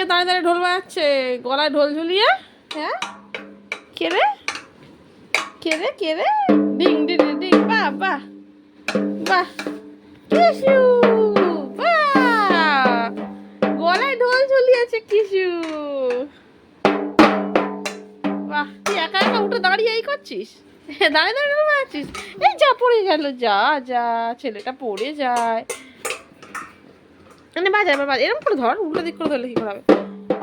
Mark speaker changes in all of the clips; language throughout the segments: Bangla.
Speaker 1: কে দাঁড়িয়ে দাঁড়িয়ে ঢোল বাজাচ্ছে? গলায় ঢোল ঝুলিয়ে? হ্যাঁ? কে রে? কে রে? কে রে? ডিং ডিং ডিং, বাহ বাহ বাহ। কিশু বাহ। গলায় ঢোল ঝুলিয়েছে কিশু বাহ তুই একা একা উঠে দাঁড়িয়ে এই করছিস? দাঁড়িয়ে দাঁড়িয়ে ঢোল বাজাচ্ছিস। এই যা পড়ে গেল যা যা ছেলেটা পড়ে যায়। মানে বাজাবে বাজাবে এরকম করে ধর উল্টো দিক করে ধরলে কি করে হবে?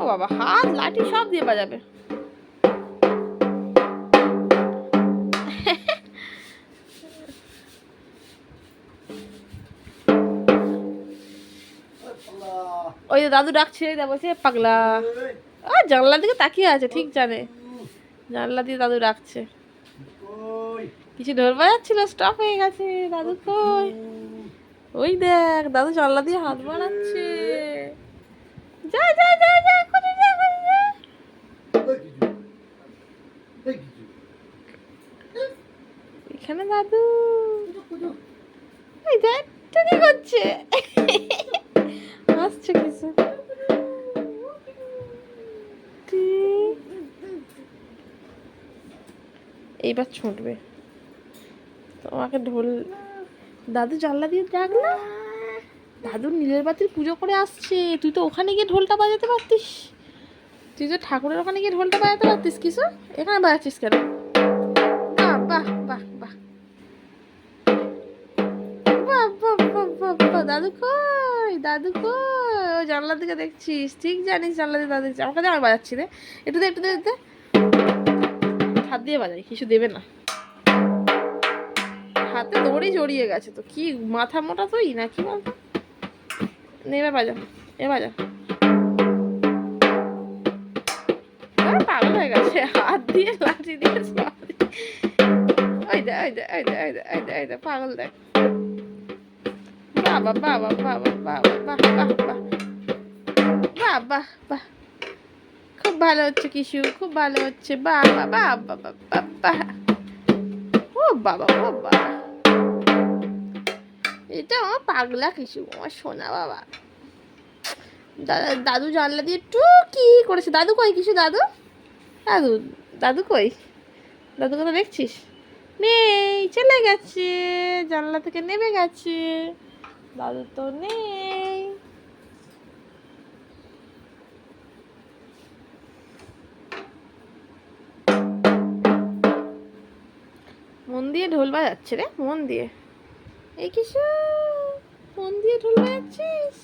Speaker 1: ও বাবা হাত লাঠি সব দিয়ে বাজাবে। ওই যে দাদু ডাকছে বলছে পাগলা। আর জানলার দিকে তাকিয়ে আছে ঠিক জানে। জানলা দিয়ে দাদু ডাকছে। কিছু ঢোল বাজাচ্ছিল স্টপ হয়ে গেছে দাদু কই? ওই দেখ, দাদু জানলা দিয়ে হাত বাড়াচ্ছে। যা যা যা যা করে যা করে যা। এখানে দাদু। এই দেখ তো কি করছে হাসছে কিছু। এইবার ছুটবে। তোমাকে ঢোল দাদু জানলা দিয়ে ডাকলা দাদুর নীলের বাতির পুজো করে আসছে। তুই তো ওখানে গিয়ে ঢোলটা বাজাতে পারতিস। তুই তো ঠাকুরের ওখানে গিয়ে ঢোলটা বাজাতে পারতিস কিছু এখানে বাজাচ্ছিস কেন? দাদু কই? দাদু কই? ও জানলার দিকে দেখছিস। ঠিক জানিস জানলা দিকে দাদু আমাকে আমার বাজাচ্ছি রে। একটু দে একটু দে। হাত দিয়ে বাজাই, কিছু দেবে না। হাতে দড়ি জড়িয়ে গেছে তো, কি মাথা মোটা তুই না কি বলতো নে এবার বাজা, এ বাজা। পাগল হয়ে গেছে, হাত দিয়ে লাঠি দিয়ে সব দিয়ে। ওই দে ওই দে ওই দে পাগল দেখ। বাবা বাবা বাবা বাবা, বাহ বাহ বাহ। বাহ বাহ খুব ভালো হচ্ছে কিশু, খুব ভালো হচ্ছে। বাবা বাবা বাবা বাবা ও বাবা ও বাবা। এটা আমার পাগলা কিছু আমার সোনা বাবা। দাদা, দাদু জানলা দিয়ে একটু কি করেছে? দাদু কই কিছু দাদু? দাদু দাদু কই? দাদু কথা দেখছিস? নেই, চলে গেছে, জানলা থেকে নেমে গেছে। দাদু তো নেই। মন দিয়ে ঢোল বাজাচ্ছে রে, মন দিয়ে। এ কিশোর ফোন দিয়ে ঢোলে আছিস